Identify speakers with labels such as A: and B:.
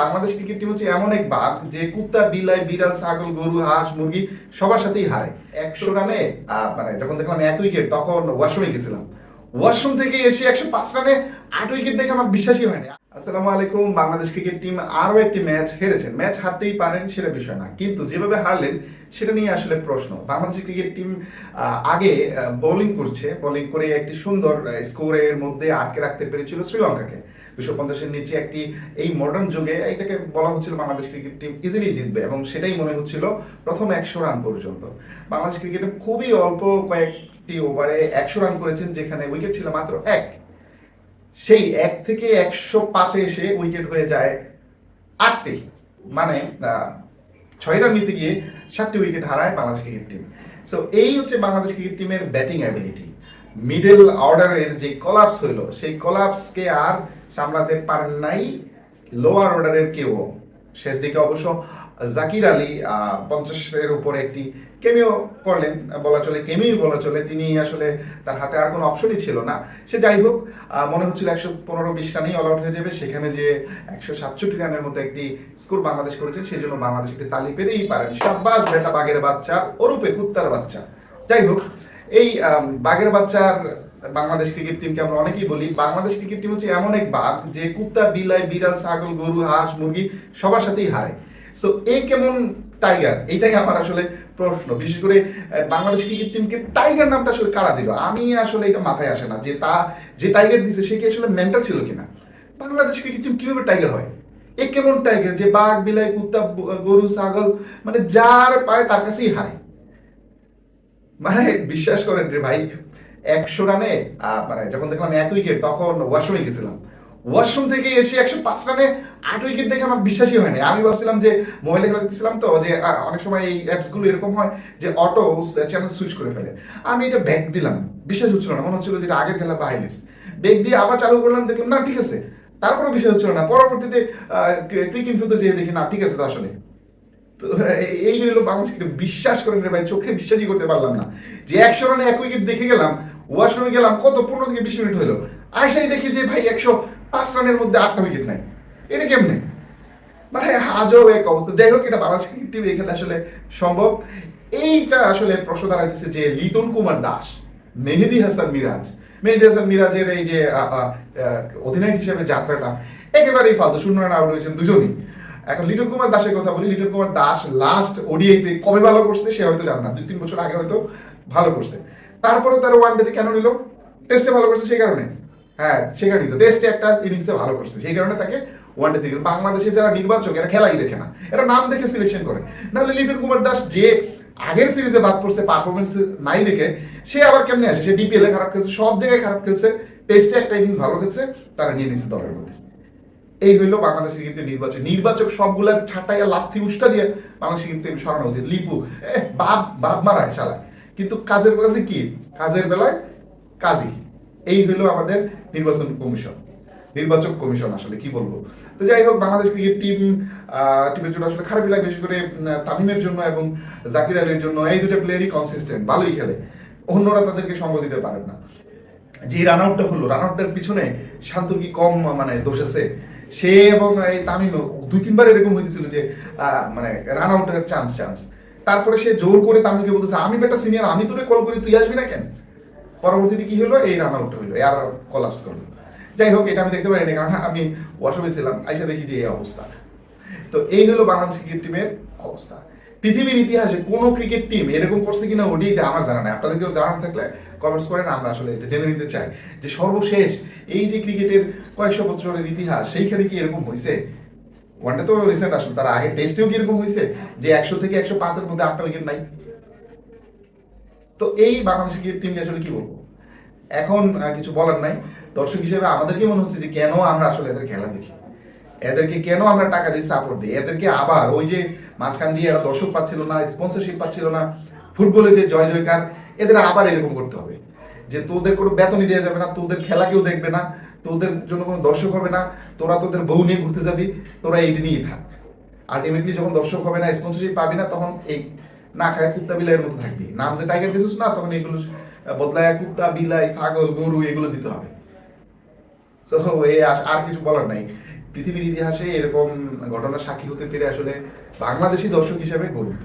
A: Bangladesh cricket team হচ্ছে এমন এক বাঘ যে কুত্তা, বিলাই, বিড়াল, ছাগল, গরু, হাঁস, মুরগি সবার সাথেই হারে। একশো রানে মানে যখন দেখলাম এক উইকেট তখন ওয়াশরুমে গেছিলাম। ওয়াশরুম থেকে এসে একশো পাঁচ রানে আট উইকেট দেখে আমার বিশ্বাসই হয়নি। আসসালামু আলাইকুম, বাংলাদেশ ক্রিকেট টিম আরও একটি ম্যাচ হেরেছেন। ম্যাচ হারতেই পারেন সেটা বিষয় না, কিন্তু যেভাবে হারলেন সেটা নিয়ে আসলে প্রশ্ন। বাংলাদেশ ক্রিকেট টিম আগে বোলিং করছে। বোলিং করে একটি সুন্দর স্কোরের মধ্যে আটকে রাখতে পেরেছিল শ্রীলঙ্কাকে। দুশো পঞ্চাশের নিচে একটি এই মডার্ন যুগে এটাকে বলা হচ্ছিল বাংলাদেশ ক্রিকেট টিম ইজিলি জিতবে এবং সেটাই মনে হচ্ছিল প্রথম একশো রান পর্যন্ত। বাংলাদেশ ক্রিকেটে খুবই অল্প কয়েকটি ওভারে একশো রান করেছেন, যেখানে উইকেট ছিল মাত্র এক। সেই এক থেকে একশো পাঁচে এসে উইকেট হয়ে যায় আটটি। মানে ছয় রান নিতে গিয়ে সাতটি উইকেট হারায় বাংলাদেশ ক্রিকেট টিম সো এই হচ্ছে বাংলাদেশ ক্রিকেট টিমের ব্যাটিং অ্যাবিলিটি মিডল অর্ডারের যে কলাপস হইল, সেই কলাপসকে আর সামলাতে পারেন নাই। লোয়ার অর্ডারের কেউ। শেষ দিকে অবশ্য জাকির আলী পঞ্চাশের উপরে একটি কেমিও করলেন। বলা চলে কেমিও বলা চলে। তিনি আসলে তার হাতে আর কোনো অপশনই ছিল না। সে যাই হোক মনে হচ্ছিল একশো পনেরো বিশ রানেই অল আউট হয়ে যাবে। সেখানে যে একশো সাতষট্টি রানের মতো একটি স্কোর বাংলাদেশ করেছে সেই জন্য বাংলাদেশ একটি তালি পেতেই পারেন। সাব্বাস বেটা বাঘের বাচ্চা ওরূপে কুত্তার বাচ্চা। যাই হোক এই বাঘের বাচ্চার বাংলাদেশ ক্রিকেট টিমকে আমরা অনেকেই বলি। বাংলাদেশ ক্রিকেট টিম হচ্ছে এমন এক বাঘ যে কুত্তা, বিলাই, বিড়াল, ছাগল, গরু, হাঁস, মুরগি সবার সাথেই হারে। সো এই কেমন টাইগার এইটাই আমার আসলে প্রশ্ন। বিশেষ করে বাংলাদেশ ক্রিকেট টিমকে টাইগার নামটা আসলে কারা দিল? আমি আসলে এটা মাথায় আসে না যে তা, যে টাইগার দিছে, সে কি আসলে মেন্টাল ছিল কিনা? বাংলাদেশ ক্রিকেট টিম কীভাবে টাইগার হয়? এ কেমন টাইগার যে বাঘ, বিলাই, কুত্তা গরু, ছাগল মানে যার পায় তার কাছেই হারে। মানে বিশ্বাস করেন রে ভাই, একশো রানে মানে যখন দেখলাম এক উইকেট তখন ওয়াশরুমে গেছিলাম। ওয়াশরুম থেকে এসে একশো পাঁচ রানে আট উইকেট দেখে আমার বিশ্বাসই হয়নি। আমি ভাবছিলাম যে মোবাইলে খেলা তো, যে অনেক সময় এই অ্যাপসগুলো এরকম হয় যে অটো চ্যানেল সুইচ করে ফেলে। আমি এটা ব্যাক দিলাম। বিশ্বাস হচ্ছিল না, মনে হচ্ছিল যে এটা আগের খেলা বা হাইলাইটস ব্যাক দিয়ে আবার চালু করলাম, দেখলাম না, ঠিক আছে। তারপরে বিশ্বাস হচ্ছিল না। পরবর্তীতে ক্রিক ইনফোতে যেয়ে দেখি, না, ঠিক আছে তো আসলে। তো এই- হলো বাংলাদেশ বিশ্বাস করেন রে ভাই, চোখে বিশ্বাসই করতে পারলাম না। যে একশো রানে এক উইকেট দেখে গেলাম ওয়াশরুমে গেলাম, কত পনেরো থেকে বিশ মিনিট হলো। আয়সাই দেখি যে ভাই একশো পাঁচ রানের মধ্যে আটটা উইকেট নাই। এটা কেমনে? মানে আজও এক অবস্থা। যাই হোক, এটা বাংলাদেশ ক্রিকেট টিম এখানে আসলে সম্ভব। এইটা আসলে প্রশ্ন দাঁড়াইতেছে যে লিটন কুমার দাস, মেহেদি হাসান মিরাজ, মেহেদি হাসান মিরাজের এই যে অধিনায়ক হিসেবে যাত্রাটা একেবারেই ফালতু। শূন্য রান আউট হয়েছেন দুজনই। এখন লিটন কুমার দাসের কথা বলি লিটন কুমার দাস লাস্ট ওডিআইতে কবে ভালো করছে সে হয়তো জানে না, দুই তিন বছর আগে হয়তো ভালো করছে। তারপরে তার ওয়ান ডেতে কেন নিল? টেস্টে ভালো করছে সেই কারণে। হ্যাঁ সে কারণেই তো। টেস্টে একটা ইনিংসে ভালো করছে, সেই কারণে তাকে ওয়ান ডে থেকে বাংলাদেশে যারা নির্বাচক, এরা খেলাই দেখে না। এরা নাম দেখে সিলেকশন করে। নাহলে লিটন কুমার দাস যে আগের সিরিজে বাদ পড়ছে পারফরমেন্স নাই দেখে, সে আবার কেমনে আসে? সে ডিপিএল এ খারাপ খেলছে, সব জায়গায় খারাপ খেলছে। টেস্টে একটা ইনিংস ভালো খেলছে, তারা নিয়ে নিচ্ছে দলের মধ্যে। এই হইল বাংলাদেশ ক্রিকেটের নির্বাচক নির্বাচক সবগুলার ছাটাইয়া লাথি উষ্টা দিয়ে বাংলাদেশ ক্রিকেট সরানো উচিত লিপু বাপ বাপ মারায় শালা কিন্তু কাজের কাছে কি? কাজের বেলায় কাজী। এই হইল আমাদের নির্বাচন কমিশন। নির্বাচক কমিশন আসলে কি বলব? তো যাই হোক, বাংলাদেশ ক্রিকেট টিম টিমের জন্য আসলে খারাপই লাগে, বিশেষ করে তামিমের জন্য এবং জাকির আলীর জন্য। এই দুটো প্লেয়ারই কনসিস্টেন্ট ভালোই খেলে। অন্যরা তাদেরকে সঙ্গ দিতে পারেন না। যে রান আউটটা হলো রান আউটটার পিছনে শান্তর কি কম মানে দোষ আছে? সে এবং এই তামিম দুই তিনবার এরকম হয়েছিল যে মানে রান আউটের চান্স চান্স তারপরে সে জোর করে তামিমকে বলতেছে, আমি বেটা সিনিয়র আমি তোরে কল করি, তুই আসবি না কেন? পরবর্তীতে কি হলো? এই রান আউট হলো আর কলাপস করল। যাই হোক, এটা আমি দেখতে পারিনি, কারণ আমি ওয়াশরুমে ছিলাম আইসা দেখি যে এই অবস্থা। তো এই হলো বাংলাদেশ ক্রিকেট টিমের অবস্থা। পৃথিবীর ইতিহাসে কোনো ক্রিকেট টিম এরকম করছে কিনা ওডিতে আমার জানা নাই। আপনাদের কেউ জানার থাকলে কমেন্টস করেন আমরা আসলে এটা জেনে নিতে চাই। যে সর্বশেষ এই যে ক্রিকেটের কয়েকশো বছরের ইতিহাস, সেইখানে কি এরকম হয়েছে ওয়ানডে তো রিসেন্ট আসলে, তার আগে টেস্টেও কি এরকম হয়েছে যে একশো থেকে একশো পাঁচের মধ্যে আটটা উইকেট নাই? তো এই বাংলাদেশ ক্রিকেট টিমকে আসলে কি বলব? এখন কিছু বলার নাই। দর্শক হিসেবে আমাদেরকে মনে হচ্ছে যে কেন আমরা আসলে এদের খেলা দেখি? এদেরকে কেন আমরা টাকা দিয়ে সাপোর্ট দিই? এদেরকে আবার ওই যে মাঝখান দিয়ে এরা দর্শক পাচ্ছিল না স্পন্সরশিপ পাচ্ছিল না, ফুটবলে যে জয় জয়কার, এদের আবার এরকম করতে হবে। যে তোদের কোনো বেতনই দেওয়া যাবে না, তোদের খেলা কেউ দেখবে না, তোদের জন্য কোনো দর্শক হবে না, তোরা তোদের বউ নিয়ে ঘুরতে যাবি, তোরা এইটা নিয়েই থাক। আলটিমেটলি যখন দর্শক হবে না স্পন্সরশিপ পাবি না, তখন এই না খায় কুত্তা বিলাইয়ের মতো থাকবি। নাম যে টাইগার দিছিস না, তখন এগুলো বদলায় কুত্তা, বিলাই, ছাগল, গরু, এগুলো দিতে হবে। সো এই আর কিছু বলার নাই। পৃথিবীর ইতিহাসে এরকম ঘটনার সাক্ষী হতে পেরে আসলে বাংলাদেশি দর্শক হিসাবে গর্বিত।